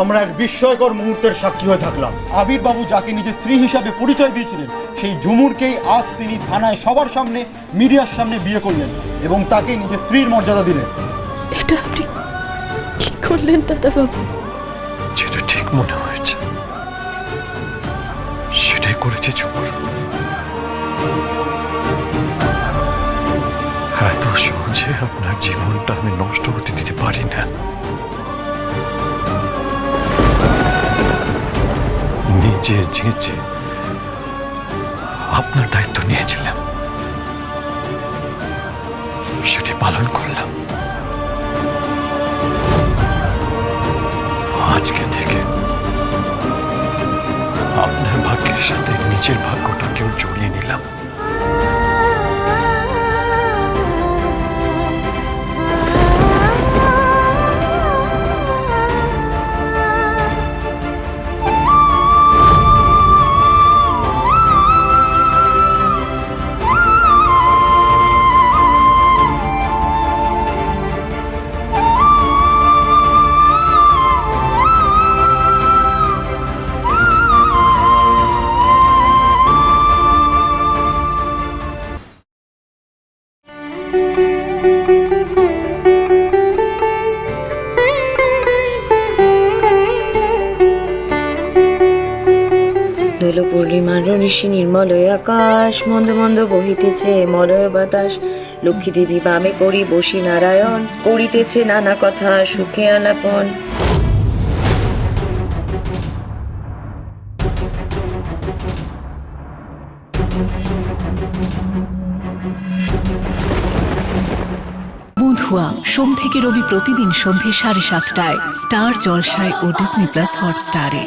আমরা এক বিস্ময়কর মুহূর্তের সাক্ষী হয়ে থাকলাম। আবির বাবু যাকে নিজের স্ত্রী হিসাবে পরিচয় দিয়েছিলেন সেই ঝুমুরকেই আজ তিনি থানায় সবার সামনে মিডিয়ার সামনে বিয়ে করলেন এবং তাকে নিজের স্ত্রীর মর্যাদা দিলেন। এটা আপনি কি করলেন দাদাবাবু? যেটা ঠিক মনে হয়েছে সেটাই করেছে চুমুর এত সহজে আপনার জীবনটা আমি নষ্ট হতে দিতে পারি না। নিজে যেচে আপনার দায়িত্ব নিয়েছিলাম, সেটি পালন করলাম। আজকে থেকে আপনার ভাগ্যের সাথে নিজের ভাগ্যটাকেও দোল পূর্ণিমার নিশি নির্মলয় আকাশ, মন্দ মন্দ বহিতেছে মলয় বাতাস। লক্ষ্মী দেবী বামে করি বসি নারায়ণ, করিতেছে নানা কথা সুখে আলাপন। বুধুয়া সোম থেকে রবি প্রতিদিন সন্ধে সাড়ে সাতটায়, স্টার জলসায় ও ডিসনি প্লাস হটস্টারে।